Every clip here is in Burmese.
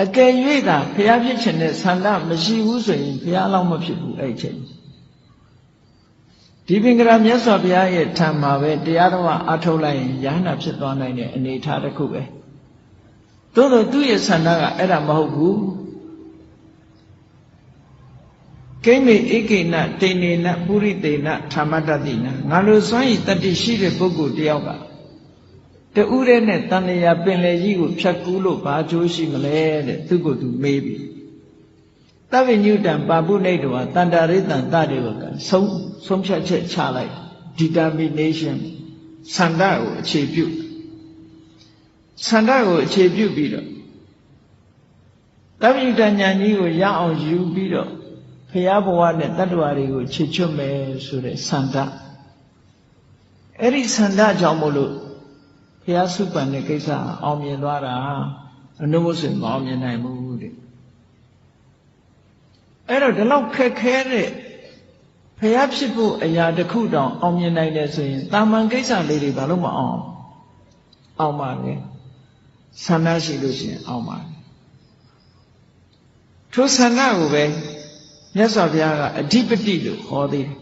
အကယ်၍သာဘုရားဖြစ်ခြင်းနဲ့ဆန္ဒမရှိဘူးဆိုရင်ဘုရားလောက်မဖြစ်ဘူးအဲ့ချိန်ဒီပင်ကရာမြတ်စွာဘုရားရဲ့ထံမှာပဲတရားတော်အထုတ်လိုက်ရင်ယ ahanan ဖြစ်သွားနိုင်တဲ့အနေအထားတစ်ခုပဲသို့တော့သူ့ရဲ့ဆန္ဒကအဲ့ဒါမဟုတ်ဘူးကိမေဧကိဏတိနေနပုရိတေနဓမ္မတတိနငါတို့စွန့်ဤတတ္တိရှိတဲ့ပုဂ္ဂိုလ်တယောက်က တူးတဲ့နဲ့တန်လျာပင်လေကြီးကိုဖြတ်ကူးလို့ဘာအကျိုးရှိမလဲတဲ့သူကိုသူမေးပြီတဗ္ဗညုတံပါပုနေတောတန္တာရိတံတတေဝကဆုံးဆုံးဖြတ်ချက်ချလိုက် determination ဆန္ဒကိုအခြေပြုဆန္ဒကိုအခြေပြုပြီးတော့တဗ္ဗညုတဉာဏ်ကြီးကိုရအောင်ယူပြီးတော့ဖရာဘဝနဲ့တတ္တဝါတွေကိုခြေချွတ်မယ်ဆိုတဲ့ဆန္ဒအဲ့ဒီဆန္ဒကြောင့်မို့လို့ ဖရာစုပန်တဲ့ကိစ္စအောင်မြင်သွားတာအနုမဆွေမအောင်မြင်နိုင်ဘူးတဲ့အဲ့တော့ဒီလောက်ခက်ခဲတဲ့ဖရာဖြစ်ဖို့အရာတစ်ခုတောင်အောင်မြင်နိုင်တယ်ဆိုရင်တာမန်ကိစ္စလေးတွေဘာလို့မအောင်အောင်ပါလဲဆန္ဒရှိလို့ရှိရင်အောင်ပါထိုဆန္ဒကိုပဲမြတ်စွာဘုရားကအဓိပတိလို့ဟောသေးတယ်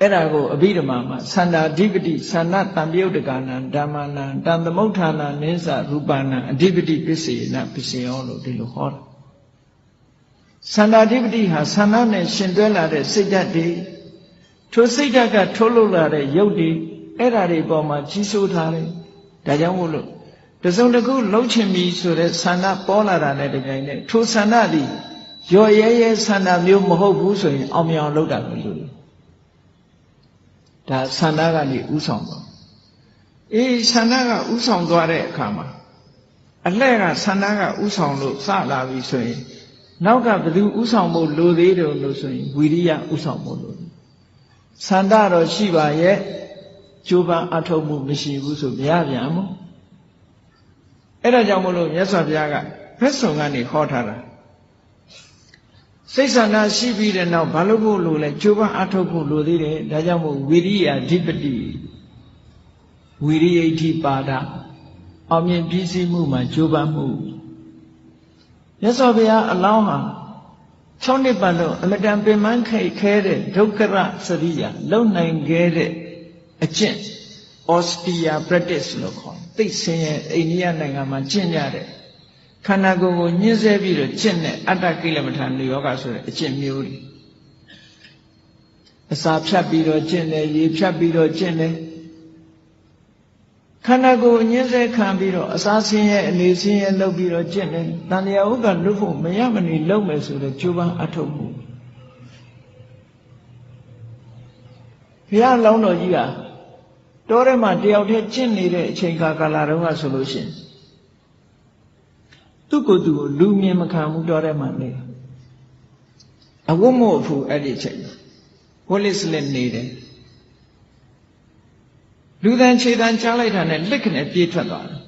အဲ့ဒါကိုအဘိဓမ္မာမှာသန္တာအဓိပတိသန္တာတံပြုတ်တကနာဓမ္မနာတံသမုဋ္ဌာနာနိစ္စရူပနာအဓိပတိပစ္စေနပစ္စယောလို့ဒီလိုဟောတာသန္တာအဓိပတိဟာသန္တာနဲ့ရှင်တွဲလာတဲ့စိတ်ဓာတ်တွေထိုစိတ်ဓာတ်ကထုတ်လုပ်လာတဲ့ရုပ်တွေအဲ့ဓာတွေပေါ်မှာကြီးစိုးထားတယ်ဒါကြောင့်မို့လို့တစုံတစ်ခုလှုပ်ချင်ပြီဆိုတဲ့ဆန္ဒပေါ်လာတာနဲ့တကြိမ်နဲ့ထိုဆန္ဒသည်ရော်ရဲရဲဆန္ဒမျိုးမဟုတ်ဘူးဆိုရင်အောင်မြင်အောင်လုပ်တာလို့လို့ ဒါဆန္ဒကနေဥဆောင်တော့အေးဆန္ဒကဥဆောင်သွားတဲ့အခါမှာအလှဲ့ကဆန္ဒကဥဆောင်လို့စလာပြီဆိုရင် နောက်ကဘသူဥဆောင်ဖို့လိုသေးတယ်လို့ဆိုရင်ဝီရိယဥဆောင်ဖို့လိုဆန္ဒတော့ရှိပါရဲ့ကြိုးပမ်းအထောက်မှုမရှိဘူးဆိုမရပြန်ဘူးအဲ့ဒါကြောင့်မလို့မြတ်စွာဘုရားကဖက်ဆုံကနေဟောထားတာ စိတ်ဆန္ဒရှိပြီးတဲ့နောက်ဘာလို့ဖို့လို့လဲကြိုးပမ်းအထောက်ဖို့လိုသေးတယ်ဒါကြောင့်မို့ဝိရိယဓိပတိဝိရိယိဋ္ဌိပါဒအောင်မြင်ပြည့်စည်မှုမှာကြိုးပမ်းမှုမြတ်စွာဘုရားအလောင်းဟာ6နှစ်ပတ်လုံးအမတန်ပင်ပန်းခဲခဲတဲ့ဒုက္ခရစရိယလုံနိုင်ခဲ့တဲ့အကျင့် austere practice လို့ခေါ်သိစင်ရဲ့အိန္ဒိယနိုင်ငံမှာကျင့်ကြတဲ့ ခန္ဓာကိုယ်ကိုညှင်းဆဲပြီးတော့ကျင့်တဲ့အတ္တကိလမထာနိယောဂဆိုတဲ့အကျင့်မျိုးတွေအစာဖြတ်ပြီးတော့ကျင့်တယ်ရေဖြတ်ပြီးတော့ကျင့်တယ်ခန္ဓာကိုယ်ညှင်းဆဲခံပြီးတော့အစာဆင်းရဲအနေဆင်းရဲလုပ်ပြီးတော့ကျင့်တယ်တန်လျာဥက္ကလွတ်ဖို့မရမနေလုပ်မယ်ဆိုတဲ့ကြိုးပမ်းအထုတ်မှုဘုရားလောင်းတော်ကြီးကတောထဲမှာတယောက်တည်းကျင့်နေတဲ့အချိန်ကာလတုန်းကဆိုလို့ရှိရင် သူ့ကိုယ်သူကိုလူမြင်မခံဘူးတော့တဲ့မှာနေအဝတ်မို့ဖူအဲ့ဒီအချိန်ဝလစ်လက်နေတယ်လူတန်ခြေတန်ကြားလိုက်တာနဲ့လက်ခနဲ့ပြေးထွက်သွားတယ်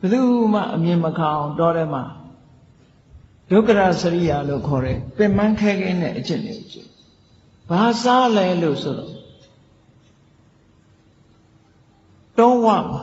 ဘယ်သူမှအမြင်မခံအောင်တော့တဲ့မှာဒုက္ခရစရိယာလို့ခေါ်တဲ့ပင်မခဲခဲနဲ့အကျင့်တွေကျင့်ဘာစားလဲလို့ဆိုတော့တောဝမှာ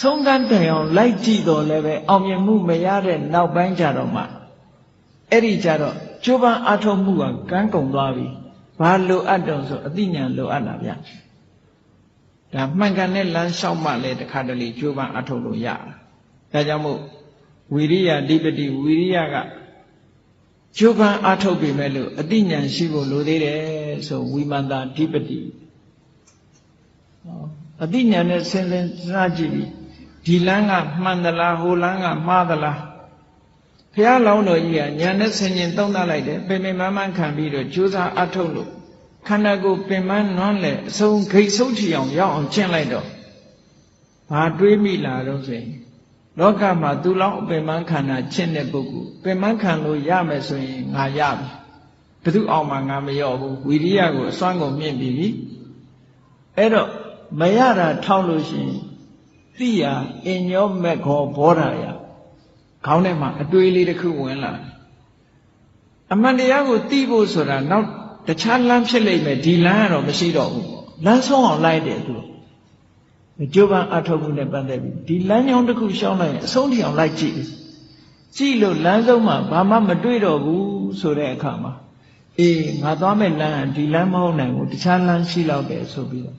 ဆုံးကန်းတိုင်အောင်လိုက်ကြည့်တော့လည်းပဲအောင်မြင်မှုမရတဲ့နောက်ပိုင်းကြတော့မှအဲ့ဒီကြတော့ကျိုးပန်းအားထုတ်မှုကကန်းကုန်သွားပြီဘာလိုအပ်တော့ဆိုအသိဉာဏ်လိုအပ်တာဗျဒါမှန်ကန်တဲ့လမ်းလျှောက်မှလည်းတခါတလေကျိုးပန်းအားထုတ်လို့ရတာဒါကြောင့်မို့ဝိရိယဓိပတိဝိရိယကကျိုးပန်းအားထုတ်ပြီမဲ့လို့အသိဉာဏ်ရှိဖို့လိုသေးတယ်ဆိုဝိမန္တာဓိပတိအသိဉာဏ်နဲ့စဉ်းစားကြည့်ပြီး ဒီလမ်းကမှန်သလားဟိုလမ်းကမှားသလားဘုရားလောင်းတော်ကြီးကညာနဲ့ဆင်ញင်သုံးသပ်လိုက်တယ်ပင်ပင်မမှန်ခံပြီးတော့ကြိုးစားအထုတ်လို့ခန္ဓာကိုယ်ပင်မနွမ်းလေအဆုံးဂိတ်ဆုံးထီအောင်ရောက်အောင်ကျင့်လိုက်တော့ဘာတွေးမိလာတော့ဆိုရင်လောကမှာသူလောင်းအပင်မခန္ဓာကျင့်တဲ့ပုဂ္ဂိုလ်ပင်မခံလို့ရမယ်ဆိုရင်ငါရပြီဘယ်သူအောင်မှငါမရော့ဘူးဝီရိယကိုအစွမ်းကုန်မြင့်ပြီအဲ့တော့မရတာထောက်လို့ရှိရင် သိရအညောမက်ခောဘောဓာယခေါင်းထဲမှာအတွေးလေးတစ်ခုဝင်လာအမှန်တရားကိုသိဖို့ဆိုတာနောက်တခြားလမ်းဖြစ်လိမ့်မယ်ဒီလမ်းကတော့မရှိတော့ဘူးလမ်းဆုံးအောင်လိုက်တယ်သူကြိုးပမ်းအထောက်မှုနဲ့ပတ်သက်ပြီးဒီလမ်းကြောင်းတစ်ခုရှောင်းလိုက်ရင်အဆုံးထိအောင်လိုက်ကြည့်ကြည့်လို့လမ်းဆုံးမှာဘာမှမတွေ့တော့ဘူးဆိုတဲ့အခါမှာအေးငါသွားမဲ့လမ်းကဒီလမ်းမဟုတ်နိုင်ဘူးတခြားလမ်းရှိတော့တယ်ဆိုပြီးတော့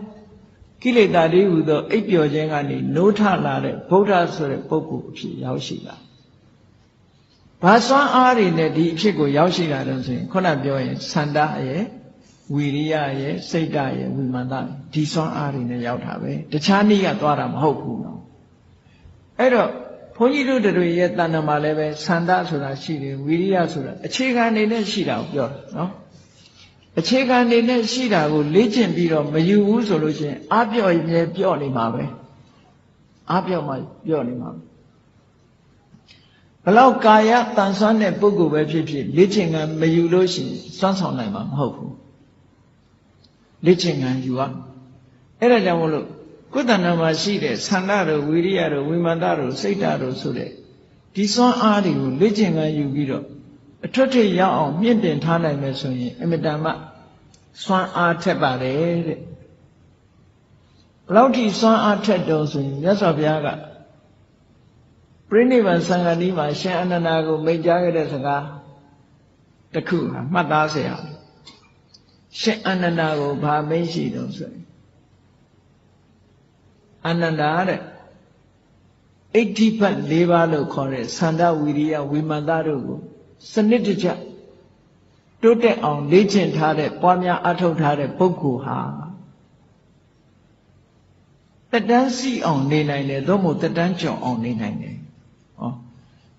ကိလေသာတွေဟူသောအိပ်ပျော်ခြင်းကနေနိုးထလာတဲ့ဗုဒ္ဓဆိုတဲ့ပုဂ္ဂိုလ်အဖြစ်ရောက်ရှိလာဘာစွမ်းအားတွေနဲ့ဒီအဖြစ်ကိုရောက်ရှိလာတော့ဆိုရင်ခုနပြောရင်သန္တာရဲ့ဝီရိယရဲ့စိတ်ဓာတ်ရဲ့ဝိမာန်တဒီစွမ်းအားတွေနဲ့ရောက်တာပဲတခြားနည်းကသွားတာမဟုတ်ဘူးနော်အဲ့တော့ဘုန်းကြီးတို့တွေရဲ့တဏ္ဍာမှာလည်းပဲသန္တာဆိုတာရှိတယ်ဝီရိယဆိုတာအခြေခံအနေနဲ့ရှိတာကိုပြောတာနော် အခြေခံအနေနဲ့ရှိတာကိုလေ့ကျင့်ပြီးတော့မယူဘူးဆိုလို့ရှိရင်အပြော့မြဲပြော့နေမှာပဲအပြော့မှပြော့နေမှာပဲဘလောက်ကာယတန်ဆွမ်းတဲ့ပုဂ္ဂိုလ်ပဲဖြစ်ဖြစ်လေ့ကျင့်ကံမယူလို့ရှိရင်စွမ်းဆောင်နိုင်မှာမဟုတ်ဘူးလေ့ကျင့်ကံယူရအဲ့ဒါကြောင့်မလို့ကိုယ်တဏ္ဍာမှာရှိတဲ့ဆန္ဒတို့ဝိရိယတို့ဝိမာန်တတို့စိတ်ဓာတ်တို့ဆိုတဲ့ဒီစွမ်းအားတွေကိုလေ့ကျင့်ကံယူပြီးတော့ အထွတ်ထိပ်ရောက်အောင်မြင့်တင်ထားနိုင်မယ်ဆိုရင်အမတန်မှစွမ်းအားထက်ပါတယ်တဲ့ဘလောက်ထိစွမ်းအားထက်တော်ဆိုရင်မြတ်စွာဘုရားကပြိနိဗ္ဗာန်စံဃာတိမှာရှင်အနန္ဒာကိုမိန့်ကြားခဲ့တဲ့စကားတစ်ခုဟာမှတ်သားစရာရှင်အနန္ဒာကိုဘာမိန့်ရှိတော်ဆိုရင်အနန္ဒာတဲ့အဋ္ဌိပတ်၄ပါးလို့ခေါ်တဲ့သန္တာဝီရိယဝိမန္တတို့ကို စနစ်တကျတိုးတက်အောင်လေ့ကျင့်ထားတဲ့ပွားများအထောက်ထားတဲ့ပုဂ္ဂိုလ်ဟာတက်တန်းစီအောင်နေနိုင်တယ်သို့မဟုတ်တက်တန်းကြောင်အောင်နေနိုင်တယ်ဟော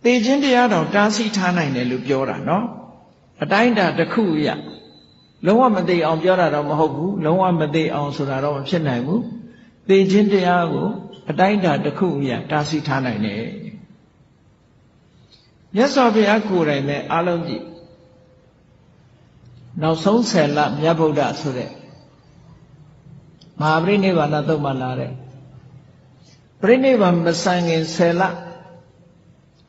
သေခြင်းတရားတော်တားဆီးထားနိုင်တယ်လို့ပြောတာနော်အတိုင်းတာတစ်ခုရလုံးဝမသိအောင်ပြောတာတော့မဟုတ်ဘူးလုံးဝမသိအောင်ဆိုတာတော့မဖြစ်နိုင်ဘူးသေခြင်းတရားကိုအတိုင်းတာတစ်ခုရတားဆီးထားနိုင်တယ် မြတ်စွာဘုရားကိုယ်တိုင်လည်းအားလုံးကြည့်နောက်ဆုံးဆယ်လမြတ်ဗုဒ္ဓဆိုတဲ့မဟာပရိနိဗ္ဗာန်သုတ်မှလာတဲ့ပရိနိဗ္ဗာန်မဆန်ခင်ဆယ်လ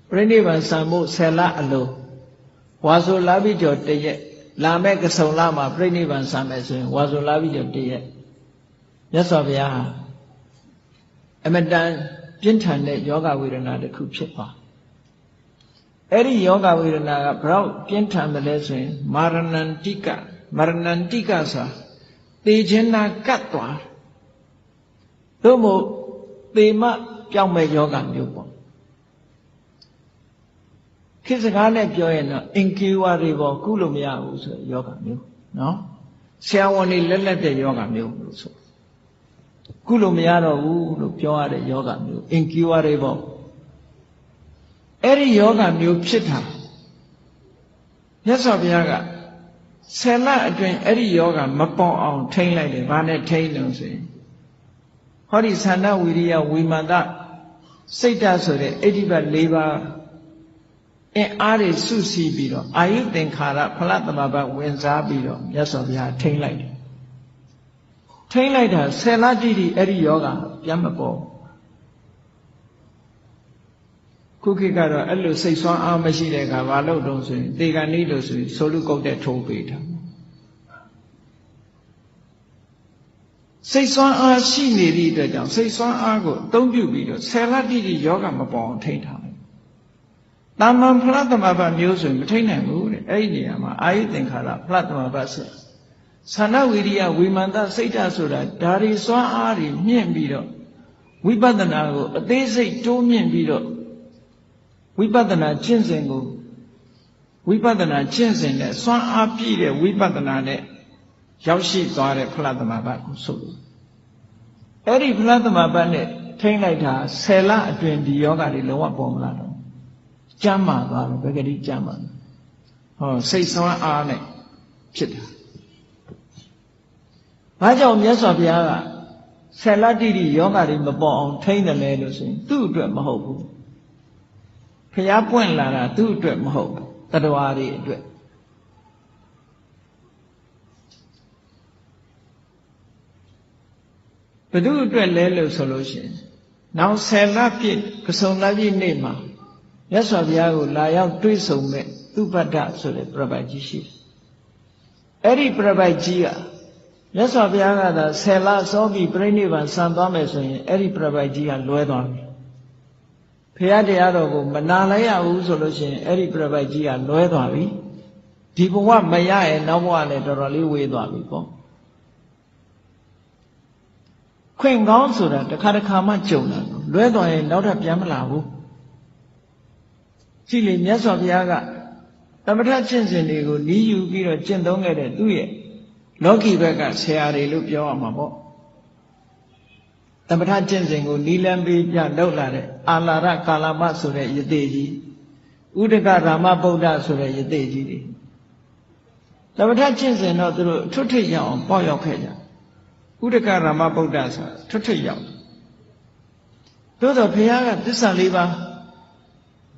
ပရိနိဗ္ဗာန်ဆံဖို့ဆယ်လအလိုဝါဆိုလာပြီးကြော်တရက်လာမဲ့ကဆုံလမှာပြိဋိဘံဆံမယ်ဆိုရင်ဝါဆိုလာပြီးကြော်တရက်မြတ်စွာဘုရားဟာအမတန်ပြင်းထန်တဲ့ယောဂဝေဒနာတစ်ခုဖြစ်သွား အဲ့ဒီယောဂဝေဒနာကဘလောက်ပြင်းထန်တယ်လဲဆိုရင်မာရဏန္တိကမာရဏန္တိကဆိုတာသေခြင်းနာကတ်သွားသို့မို့သေမပြောင်းမဲ့ယောဂမျိုးပေါ့ခေတ်စကားနဲ့ပြောရင်တော့အင်ကေဝါတွေပေါ့ကုလို့မရဘူးဆိုယောဂမျိုးနော်ဆရာဝန်တွေလက်လက်တဲ့ယောဂမျိုးလို့ဆိုကုလို့မရတော့ဘူးလို့ပြောရတဲ့ယောဂမျိုးအင်ကေဝါတွေပေါ့ အဲ့ဒီယောဂမျိုးဖြစ်တာမြတ်စွာဘုရားကဆယ်လအတွင်းအဲ့ဒီယောဂမပေါ်အောင်ထိမ့်လိုက်တယ်ဘာနဲ့ထိမ့်လို့ဆိုရင်ဟောဒီသန္နဝိရိယဝိမာဒစိတ်ဓာတ်ဆိုတဲ့အိဋ္ဌိပတ်၄ပါးအင်အားတွေစုစည်းပြီးတော့အာယုသင်္ခါရဖလသမဘဝင်စားပြီးတော့မြတ်စွာဘုရားထိမ့်လိုက်တယ်ထိမ့်လိုက်တာဆယ်လတိတိအဲ့ဒီယောဂပြန်မပေါ် ခုခေတ်ကတော့အဲ့လိုစိတ်ဆွမ်းအားမရှိတဲ့အခါဘာလို့တုံးဆိုရင်တေကန်ဤလို့ဆိုရင်ဆိုလူကုတ်တဲ့ထိုးပေးတာစိတ်ဆွမ်းအားရှိနေသည့်အတွက်ကြောင့်စိတ်ဆွမ်းအားကိုအသုံးပြုပြီးတော့ဆယ်လတိတိယောဂမပေါ်အောင်ထိန်းထားတယ်။တာမန်ဖလားသမဘာမျိုးဆိုရင်မထိန်းနိုင်ဘူးတဲ့။အဲ့ဒီနေရာမှာအာယုသင်္ခါရဖလားသမဘာဆက်သန္နဝိရိယဝိမာန်တစိတ်ဓာတ်ဆိုတာဒါရီစွမ်းအားတွေမြင့်ပြီးတော့ဝိပဿနာကိုအသေးစိတ်တိုးမြင့်ပြီးတော့ ဝိပဿနာကျင့်စဉ်ကိုဝိပဿနာကျင့်စဉ်နဲ့စွမ်းအားပြည့်တဲ့ဝိပဿနာနဲ့ရောက်ရှိသွားတဲ့ဖလားသမဘကိုဆိုလို့အဲ့ဒီဖလားသမဘနဲ့ထိမ့်လိုက်တာဆယ်လအတွင်းဒီယောဂတွေလုံးဝပေါ်မလာတော့ကျမ်းမာသွားတယ်ဘယ်ကတိကျမ်းမာဟောစိတ်ဆွမ်းအားနဲ့ဖြစ်တာဘာကြောင့်မြတ်စွာဘုရားကဆယ်လတိတိယောဂတွေမပေါ်အောင်ထိမ့်တယ်လဲလို့ဆိုရင်သူ့အတွက်မဟုတ်ဘူး ဖျားပွင့်လာတာသူ့အတွက်မဟုတ်ဘူးတတဝါတွေအတွက်ဘသူအတွက်လဲလို့ဆိုလို့ရှိရင်နောက်ဆယ်လပြည့်ကစုံလပြည့်နေ့မှာမြတ်စွာဘုရားကိုလာရောက်တွေ့ဆုံမဲ့သူပတ္တဆိုတဲ့ပြပိုက်ကြီးရှိတယ်အဲ့ဒီပြပိုက်ကြီးကမြတ်စွာဘုရားကသာဆယ်လစောပြီးပြိဋိဘံဆံသွားမယ်ဆိုရင်အဲ့ဒီပြပိုက်ကြီးကလွဲသွားပြီ ဖရာတရားတော်ကိုမနာလိုက်ရဘူးဆိုလို့ရှိရင်အဲ့ဒီပြပိုက်ကြီးကလွဲသွားပြီဒီဘဝမရရဲ့နောက်ဘဝလည်းတော်တော်လေးဝေးသွားပြီပေါ့ခွင့်ကောင်းဆိုတာတစ်ခါတစ်ခါမှကြုံတာလွဲသွားရင်နောက်ထပ်ပြန်မလာဘူးကြည့်လေမြတ်စွာဘုရားကသမထကျင့်စဉ်တွေကိုနီးယူပြီးတော့ကျင့်သုံးခဲ့တဲ့သူ့ရဲ့လောကီဘက်ကဆရာတွေလို့ပြောရမှာပေါ့ သမထကျင့်စဉ်ကိုနီလံပေးပြလောက်လာတဲ့အာလာရကာလမဆိုတဲ့ယတိကြီးဥဒကရာမဗုဒ္ဓဆိုတဲ့ယတိကြီးတွေသမထကျင့်စဉ်တော့သူတို့ထွတ်ထိပ်ရအောင်ပေါ့ရောက်ခဲ့ကြဥဒကရာမဗုဒ္ဓဆိုတာထွတ်ထိပ်ရောက်သို့သောဘုရားကသစ္စာလေးပါး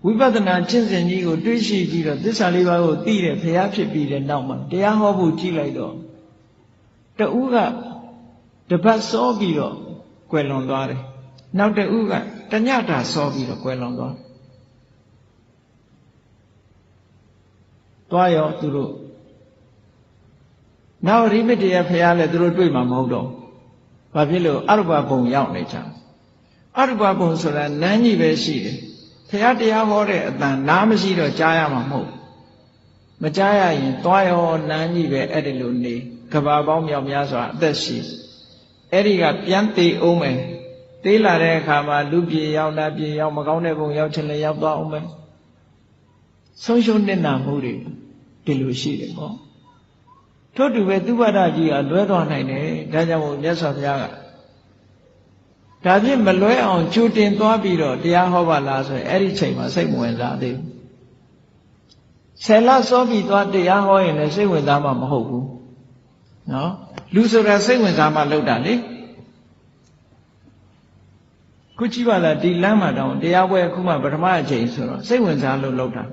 ဝိပဿနာကျင့်စဉ်ကြီးကိုတွေးရှိပြီးတော့သစ္စာလေးပါးကိုသိတဲ့ဘုရားဖြစ်ပြီးတဲ့နောက်မှာတရားဟောဖို့ကြည့်လိုက်တော့တူကတပတ်စောပြီးတော့ ကွယ်လွန်သွားတယ်နောက်တဦးကတညတာစောပြီးတော့ကွယ်လွန်သွားတယ်သွားရောသူတို့နောက်ရိမတရဖះလည်းသူတို့တွေ့မှာမဟုတ်တော့ဘာဖြစ်လို့အရုပဘုံရောက်နေကြအရုပဘုံဆိုတာနန်းကြီးပဲရှိတယ်ဖះတရားဟောတဲ့အတန်နားမရှိတော့ကြားရမှာမဟုတ်မကြားရရင်သွားရောနန်းကြီးပဲအဲ့ဒီလိုနေကဘာပေါင်းမြောက်များစွာအသက်ရှိ အဲ့ဒီကပြန်သေးအောင်မယ်သေးလာတဲ့အခါမှာလူပြေရောက်နာပြေရောက်မကောင်းတဲ့ဘုံရောက်ချင်လည်းရောက်သွားအောင်မယ်ဆုံးရှုံးနေတာမှုတွေဒီလိုရှိတယ်ပေါ့ထို့တူပဲသူဝဒကြီးကလွဲသွားနိုင်တယ်ဒါကြောင့်မို့မြတ်စွာဘုရားကဒါဖြင့်မလွဲအောင်ကြိုတင်သွားပြီးတော့တရားဟောပါလားဆိုရင်အဲ့ဒီချိန်မှာစိတ်မဝင်စားသေးဘူးဆယ်လစောပြီးသွားတရားဟောရင်လည်းစိတ်ဝင်စားမှာမဟုတ်ဘူးနော် လူဆိုတာစိတ်ဝင်စားမှလောက်တာလေခုကြည့်ပါလားဒီလမ်းမှာတောင်တရားပွဲအခုမှပထမအချိန်ဆိုတော့စိတ်ဝင်စားလို့လောက်တာ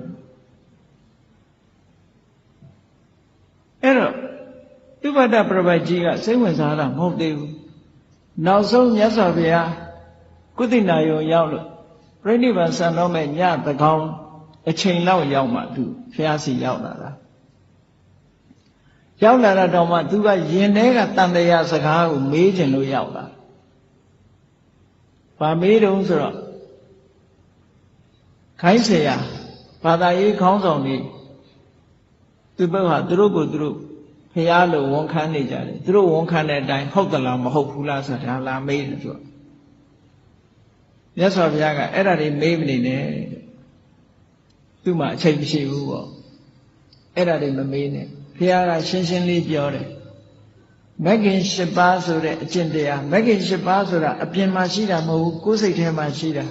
အဲ့တော့ဥပဒပရပတ်ကြီးကစိတ်ဝင်စားတာမဟုတ်သေးဘူးနောက်ဆုံးမြတ်စွာဘုရားကုသိနာယုံရောက်လို့ပြိဋိဘံဆံတော်မဲ့ညသကောင်းအချိန်လောက်ရောက်မှသူဘုရားစီရောက်လာတာ ရောက်လာတော့မှသူကယင်ထဲကတန်တရားစကားကိုမေးခြင်းလို့ရောက်လာ။ဘာမေးတုံးဆိုတော့ခိုင်းเสียဘာသာရေးခေါင်းဆောင်တွေသူဘက်ဟာသူတို့ကိုသူတို့ဖះလို့ဝန်ခံနေကြတယ်သူတို့ဝန်ခံတဲ့အတိုင်းဟုတ်သလားမဟုတ်ဘူးလားဆိုတာလာမေးတယ်သူကမြတ်စွာဘုရားကအဲ့ဒါတွေမေးမနေနဲ့သူ့မှာအချိန်မရှိဘူးပေါ့အဲ့ဒါတွေမမေးနဲ့ ဘုရားကရှင်းရှင်းလေးပြောတယ်မဂ္ဂင်၈ပါးဆိုတဲ့အကျင့်တရားမဂ္ဂင်၈ပါးဆိုတာအပြင်မှာရှိတာမဟုတ်ဘူးကိုယ်စိတ်ထဲမှာရှိတာ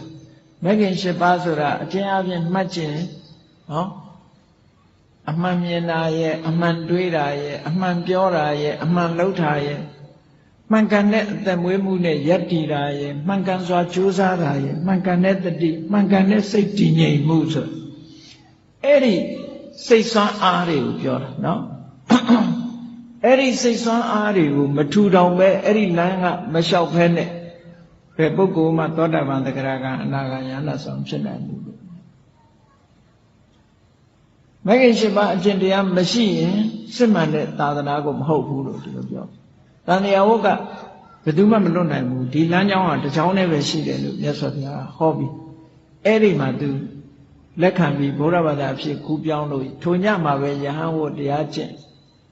မဂ်ခင်၈ပါးဆိုတာအကျဉ်းအပြင်မှတ်ခြင်းနော်အမှန်မြင်တာရဲ့အမှန်တွေးတာရဲ့အမှန်ပြောတာရဲ့အမှန်လုပ်တာရဲ့မှန်ကန်တဲ့အသက်မွေးမှုနဲ့ယက်တည်တာရဲ့မှန်ကန်စွာကြိုးစားတာရဲ့မှန်ကန်တဲ့တတိမှန်ကန်တဲ့စိတ်တည်ငြိမ်မှုဆိုအဲ့ဒီ စိတ်ဆွမ်းအားတွေကိုပြောတာနော်အဲ့ဒီစိတ်ဆွမ်းအားတွေကိုမထူထောင်ပဲအဲ့ဒီလမ်းကမလျှောက်ဖဲနဲ့ဘယ်ပုဂ္ဂိုလ်မှသောတာပန်တဂရကအနာဂါယနာဆောင်ဖြစ်နိုင်ဘူးလို့မဂ္ဂင်၈ပါးအကျင့်တရားမရှိရင်စစ်မှန်တဲ့သာသနာကိုမဟုတ်ဘူးလို့ဒီလိုပြောတန်တရားဝတ်ကဘယ်သူမှမလွတ်နိုင်ဘူးဒီလမ်းကြောင်းကတစ်ကြောင်းနဲ့ပဲရှိတယ်လို့မြတ်စွာဘုရားဟောပြီးအဲ့ဒီမှာသူ လက်ခံပြီးဗုဒ္ဓဘာသာအဖြစ်ကူးပြောင်းလို့ထုံညမှာပဲယဟန်ဝတ်တရားကျင့်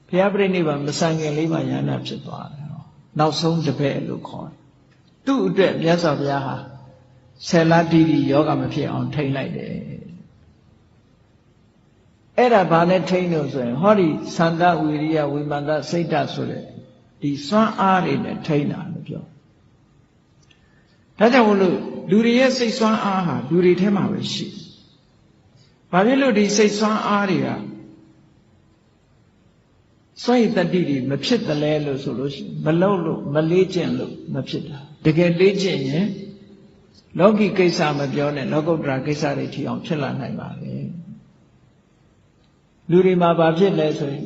ဘုရားပြိဋိဘံမဆန်ခင်လေးမှယဟနာဖြစ်သွားတယ်နောက်ဆုံးတပည့်လို့ခေါ်တယ်သူ့အတွက်မြတ်စွာဘုရားဟာဆယ်လတိတိယောဂမဖြစ်အောင်ထိန်းလိုက်တယ်အဲ့ဒါဘာနဲ့ထိန်းလို့ဆိုရင်ဟောဒီသန္တာဝိရိယဝိမာန်တစိတ်ဓာတ်ဆိုတဲ့ဒီစွမ်းအားတွေနဲ့ထိန်းတာလို့ပြောဒါကြောင့်မလို့လူတွေရဲ့စိတ်စွမ်းအားဟာလူတွေထဲမှာပဲရှိ ဘာဖြစ်လို့ဒီစိတ်စွမ်းအားတွေကစွန့်ရည်တတိတွေမဖြစ်တယ်လဲလို့ဆိုလို့ရှိရင်မလုံလို့မလေးကျင့်လို့မဖြစ်တာတကယ်လေးကျင့်ရင်လောကီကိစ္စမပြောနဲ့လောကုတ္တရာကိစ္စတွေထီအောင်ဖြစ်လာနိုင်ပါလေလူတွေမှာဘာဖြစ်လဲဆိုရင်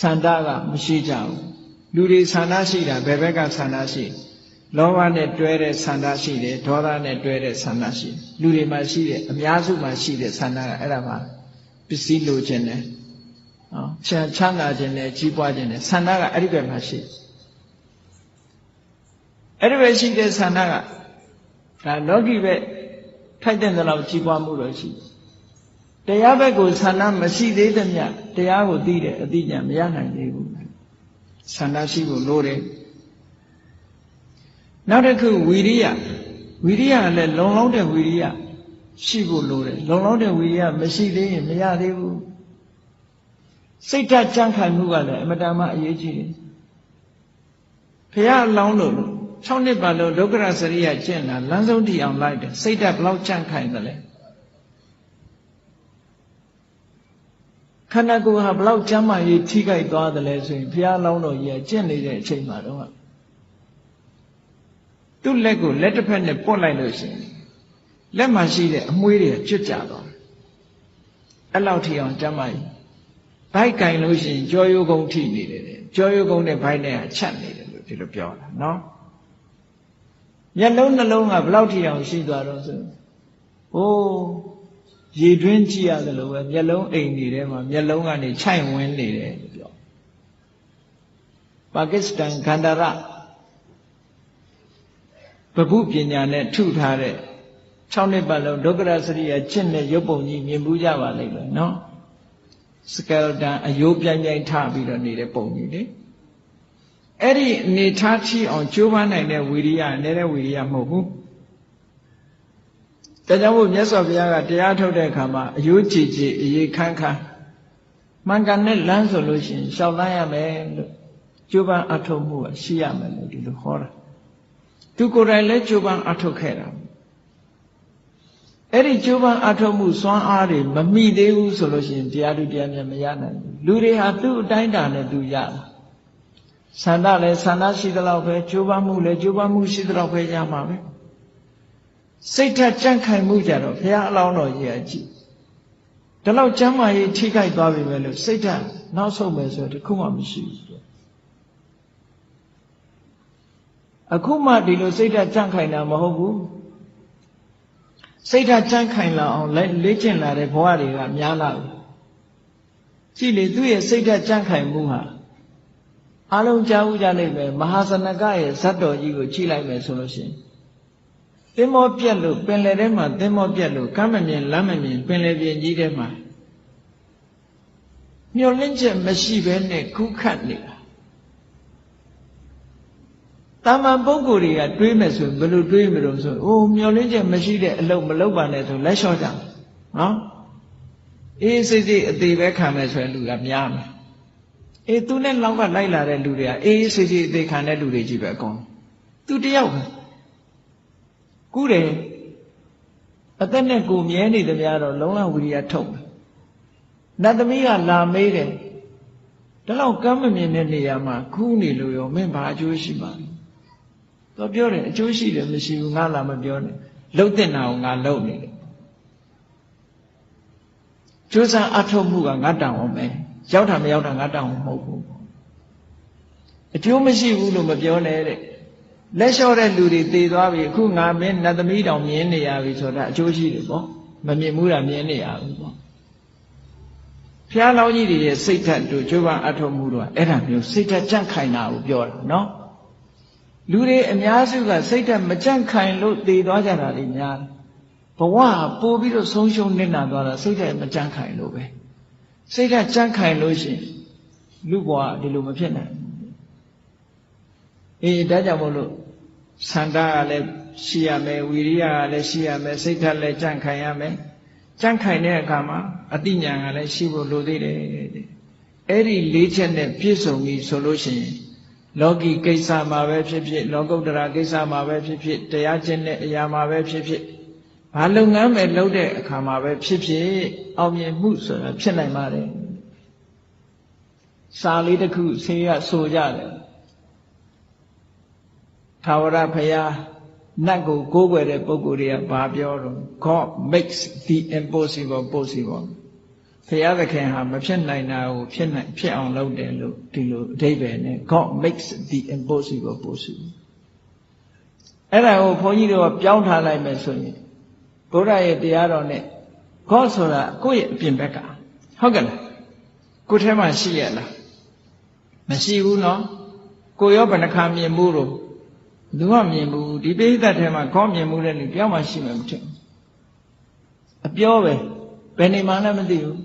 ဆန္ဒကမရှိကြဘူးလူတွေဆန္ဒရှိတာဘယ်ဘက်ကဆန္ဒရှိလော ဘနဲ့တွဲတဲ့ဆန္ဒရှိတယ်ဒေါသနဲ့တွဲတဲ့ဆန္ဒရှိတယ်လူတွေမှာရှိတယ်အများစုမှာရှိတဲ့ဆန္ဒကအဲ့ဒါမှပစ္စည်းလိုချင်တယ်နော်ချမ်းချမ်းသာခြင်းနဲ့ကြီးပွားခြင်းနဲ့ဆန္ဒကအဲ့ဒီဘက်မှာရှိအဲ့ဒီဘက်ရှိတဲ့ဆန္ဒကဒါလောကီဘက်ထိုက်တဲ့လောက်ကြီးပွားမှုတော့ရှိတယ်တရားဘက်ကိုဆန္ဒမရှိသေးသမျှတရားကိုသိတယ်အသိဉာဏ်မရနိုင်သေးဘူးဆန္ဒရှိဖို့လိုတယ် နောက်တစ်ခုဝီရိယဝီရိယလည်းလုံလောက်တဲ့ဝီရိယရှိဖို့လိုတယ်လုံလောက်တဲ့ဝီရိယမရှိသေးရင်မရသေးဘူးစိတ်ဓာတ်ကြံ့ခိုင်မှုကလည်းအမတန်မှအရေးကြီးတယ်ဘုရားအလောင်းလို့6နှစ်ပတ်လုံးဒုက္ခရစရိယကျင့်တာလမ်းဆုံးတည်အောင်လိုက်တယ်စိတ်ဓာတ်ဘလောက်ကြံ့ခိုင်တယ်လဲခန္ဓာကိုယ်ဟာဘလောက်ကျမ်းမာရေးထိခိုက်သွားတယ်လဲဆိုရင်ဘုရားအလောင်းတော်ကြီးကကျင့်နေတဲ့အချိန်မှာတော့ သူ့လက်ကိုလက်တစ်ဖက်နဲ့ပုတ်လိုက်လို့ရှိရင်လက်မှာရှိတဲ့အမွှေးတွေကျွတ်ကြသွားတယ်အဲ့လောက်ထိအောင်ကျမ်းမာရေးဘိုက်ကင်လို့ရှိရင်ကြောရိုးကုန်းထိနေတယ်ကြောရိုးကုန်းနဲ့ဘိုက်နဲ့ချက်နေတယ်လို့ဒီလိုပြောတာနော်မျက်လုံးနှလုံးကဘလောက်ထိအောင်ရှိသွားတော့ဆိုဟိုးရေတွင်းကြည့်ရတယ်လို့ပဲမျက်လုံးအိမ်နေထဲမှာမျက်လုံးကနေခြိုက်ဝင်နေတယ်လို့ပြောပါကစ္စတန်ဂန္ဓာရ ပပုပညာနဲ့ထုထားတဲ့6နှစ်ပတ်လုံးဒုက္ခရစရိယကျင့်တဲ့ရုပ်ပုံကြီးမြင်ဘူးကြပါလိမ့်မယ်နော်စကယ်တန်အယိုးပြိုင်ပြိုင်ထပြီးတော့နေတဲ့ပုံကြီးလေအဲ့ဒီအနေထားချီအောင်ကြိုးပမ်းနိုင်တဲ့ဝီရိယနေတဲ့ဝီရိယမဟုတ်ဘူးဒါကြောင့်မို့မြတ်စွာဘုရားကတရားထုတ်တဲ့အခါမှာအယိုးကြည်ကြည်အရေးခန်းခန်းမှန်ကန်တဲ့လမ်းဆိုလို့ရှိရင်ရှောက်လန်းရမယ်လို့ကြိုးပမ်းအထောက်မှုကရှိရမယ်လို့ဒီလိုဟောတာ သူကိုယ်တိုင်လည်းကြိုးပမ်းအထောက်ခဲ့တာအဲ့ဒီကြိုးပမ်းအထောက်မှုစွမ်းအားတွေမမိသေးဘူးဆိုလို့ရှိရင်တရားသူတရားမြတ်မရနိုင်ဘူးလူတွေဟာသူ့အတိုင်းတာနဲ့သူရတာဆန္ဒလည်းဆန္ဒရှိသလောက်ပဲကြိုးပမ်းမှုလည်းကြိုးပမ်းမှုရှိသလောက်ပဲရမှာပဲစိတ်ထက်ကြန့်ခိုင်မှုကြတော့ဘုရားအလောင်းတော်ကြီးအကြည့်ဒီလောက်ကျမ်းမာရေးထိခိုက်သွားပြီပဲလို့စိတ်ထက်နောက်ဆုံးပဲဆိုတခုမှမရှိဘူး အခုမှဒီလိုစိတ်ဓာတ်ကြန့်ခိုင်တာမဟုတ်ဘူးစိတ်ဓာတ်ကြန့်ခိုင်လာအောင်လေ့ကျင့်လာတဲ့ဘဝတွေကများလာပြီကြည့်လေသူ့ရဲ့စိတ်ဓာတ်ကြန့်ခိုင်မှုဟာအလုံးကြားဥကြလိမ့်မယ်မဟာစနကရဲ့ဇတ်တော်ကြီးကိုကြည့်လိုက်မယ်ဆိုလို့ရှိရင်သင်္ဘောပြက်လို့ပင်လယ်ထဲမှာသင်္ဘောပြက်လို့ကမ်းမမြင်လမ်းမမြင်ပင်လယ်ပြင်ကြီးထဲမှာမျောလင့်ချက်မရှိဘဲနဲ့ခုခတ်နေတာ တာမန်ပုဂ္ဂိုလ်တွေကတွေးမယ်ဆိုရင်ဘယ်လိုတွေးမလို့ဆိုအိုးမျောလင်းချက်မရှိတဲ့အလုပ်မလုပ်ပါနဲ့ဆိုလက်လျှော့ကြနော်အေးစိတ်စိတ်အသေးပဲခံမယ်ဆိုရင်လူကများမယ်အေးသူနဲ့လောက်ကလိုက်လာတဲ့လူတွေကအေးစိတ်စိတ်အသေးခံတဲ့လူတွေကြီးပဲအကုန်သူတယောက်ပဲကူးတယ်အသက်နဲ့ကိုမြဲနေသမျှတော့လုံလဝိရိယထုတ်မယ်နတ်သမီးကလာမေးတယ်ဒါတော့ကမ်းမမြင်တဲ့နေရာမှာခူးနေလို့ရောမင်းဘာအကျိုးရှိမှာလဲ တော့ပြောတယ်အကျိုးရှိတယ်မရှိဘူးငါလာမပြောနဲ့လှုပ်တဲ့နာကိုငါလှုပ်နေတယ်ကျိုးစားအထုတ်မှုကငါတောင်းအောင်မယ်ရောက်တာမရောက်တာငါတောင်းအောင်မဟုတ်ဘူးအကျိုးမရှိဘူးလို့မပြောနဲ့တဲ့လက်လျှော့တဲ့လူတွေတည်သွားပြီအခုငါမင်းနတ်သမီးတောင်မြင်နေရပြီဆိုတာအကျိုးရှိတယ်ပေါ့မမြင်ဘူးတာမြင်နေရဘူးပေါ့ဖျားလောင်းကြီးတွေရဲ့စိတ်ဓာတ်တို့ကျိုးပန်းအထုတ်မှုတို့ကအဲ့ဒါမျိုးစိတ်ဓာတ်ကြန့်ခိုင်တာကိုပြောတာနော် လူတွေအများစုကစိတ်ဓာတ်မကြန့်ခိုင်လို့တည်သွားကြတာတွေများတယ်ဘဝပို့ပြီးတော့ဆုံးရှုံးနေတာသွားတာစိတ်ဓာတ်မကြန့်ခိုင်လို့ပဲစိတ်ဓာတ်ကြန့်ခိုင်လို့ရှိရင်လူဘဝဒီလိုမဖြစ်နိုင်ဘူးအေးဒါကြောင့်မို့လို့ဆန္ဒကလည်းရှိရမယ်ဝီရိယကလည်းရှိရမယ်စိတ်ဓာတ်လည်းကြန့်ခိုင်ရမယ်ကြန့်ခိုင်တဲ့အခါမှာအတိညာကလည်းရှိဖို့လိုသေးတယ်တဲ့အဲ့ဒီလေးချက်နဲ့ပြည့်စုံပြီဆိုလို့ရှိရင် လောကီကိစ္စမှာပဲဖြစ်ဖြစ်လောကုတ္တရာကိစ္စမှာပဲဖြစ်ဖြစ်တရားကျင့်တဲ့အရာမှာပဲဖြစ်ဖြစ်ဘာလုပ်ငန်းပဲလုပ်တဲ့အခါမှာပဲဖြစ်ဖြစ်အောင်မြင်မှုဆိုတာဖြစ်နိုင်ပါတယ်စာလေးတစ်ခုဆေးရဆိုကြတယ်ထာဝရဘုရားနတ်ကိုကိုးကွယ်တဲ့ပုဂ္ဂိုလ်တွေကဘာပြောတော့ God makes the impossible possible ဘုရားသခင်ဟာမဖြစ်နိုင်တာကိုဖြစ်နိုင်ဖြစ်အောင်လုပ်တယ်လို့ဒီလိုအဓိပ္ပာယ်နဲ့ God makes the impossible possible အဲ့ဒါကိုဘုန်းကြီးတို့ကပြောင်းထားလိုက်မယ်ဆိုရင်ဘုရားရဲ့တရားတော်နဲ့ God ဆိုတာကိုယ့်ရဲ့အပြင်ဘက်ကဟုတ်ကဲ့လားကိုယ်ထဲမှာရှိရလားမရှိဘူးနော်ကိုရောဘယ်နှခါမြင်မှုလို့လူကမြင်ဘူးဒီပိဋကတ်ထဲမှာခေါင်းမြင်မှုတဲ့လူပြောင်းမှရှိမှမထင်အပြောပဲဘယ်နေမှလည်းမသိဘူး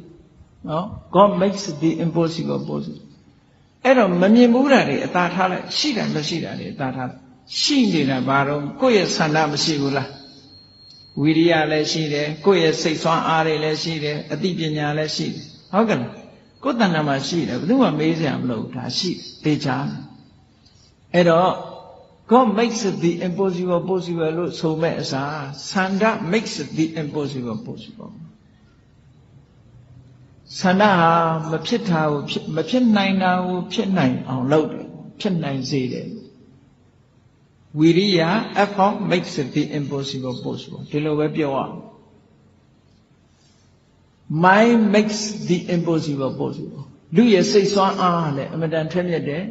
နော် God makes the impossible possible အဲ့တော့မမြင်ဘူးတာတွေအသာထားလိုက်ရှိတယ်မရှိတာတွေအသာထားရှိနေတာဘာတော့ကိုယ့်ရဲ့ဆန္ဒမရှိဘူးလားဝိရိယလည်းရှိတယ်ကိုယ့်ရဲ့စိတ်ဆွမ်းအားတွေလည်းရှိတယ်အသိပညာလည်းရှိတယ်ဟုတ်ကဲ့လားကိုယ်တဏ္ဍာမှာရှိတယ်ဘယ်သူမှမေးစရာမလိုဘူးဒါရှိတယ်တေချာအဲ့တော့ God makes the impossible possible လို့ဆိုမဲ့အစားဆန္ဒ makes the impossible possible ဆန္ဒဟာမဖြစ်တာကိုမဖြစ်နိုင်တာကိုဖြစ်နိုင်အောင်လုပ်တယ်ဖြစ်နိုင်စေတယ်ဝိရိယ effort makes the impossible possible ဒီလိုပဲပြောရအောင် mind makes the impossible possible လူရဲ့စိတ်ဆွမ်းအားလည်းအမတန်ထက်မြက်တယ်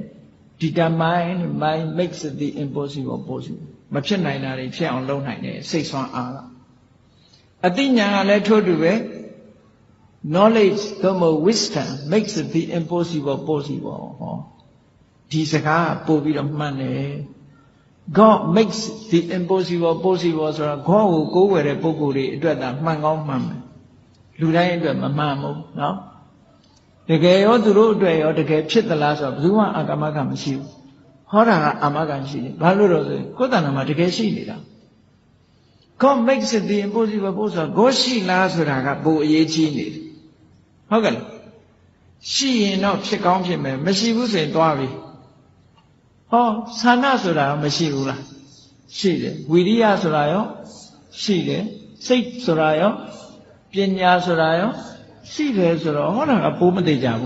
determine mind makes the impossible possible မဖြစ်နိုင်တာတွေဖြစ်အောင်လုပ်နိုင်တယ်စိတ်ဆွမ်းအားကအသိဉာဏ်ကလည်းထို့တူပဲ knowledge သို့မဟုတ် wisdom makes the impossible possible ဟောဒီစကားပို့ပြီးတော့မှန်တယ် God makes the impossible possible ဆိုတာ God ကိုကိုးကွယ်တဲ့ပုဂ္ဂိုလ်တွေအတွက်သာမှန်ကောင်းမှန်မယ်လူတိုင်းအတွက်မမှန်ဘူးเนาะတကယ်ရောသူတို့အတွက်ရောတကယ်ဖြစ်သလားဆိုတော့ဘယ်သူမှအာကမကမရှိဘူးဟောတာကအာမကရှိတယ်ဘာလို့တော့ဆိုကိုယ်တဏ္ဍာမှာတကယ်ရှိနေတာ God makes it the impossible ပို့ဆိုတော့ God ရှိလားဆိုတာကပိုအရေးကြီးနေတယ် ဟုတ်ကဲ့လားရှိရင်တော့ဖြစ်ကောင်းဖြစ်မယ်မရှိဘူးဆိုရင်သွားပြီဟောဆန္ဒဆိုတာမရှိဘူးလားရှိတယ်ဝိရိယဆိုတာရောရှိတယ်စိတ်ဆိုတာရောပညာဆိုတာရောရှိတယ်ဆိုတော့ဟောတာကပိုးမသေးကြဘူး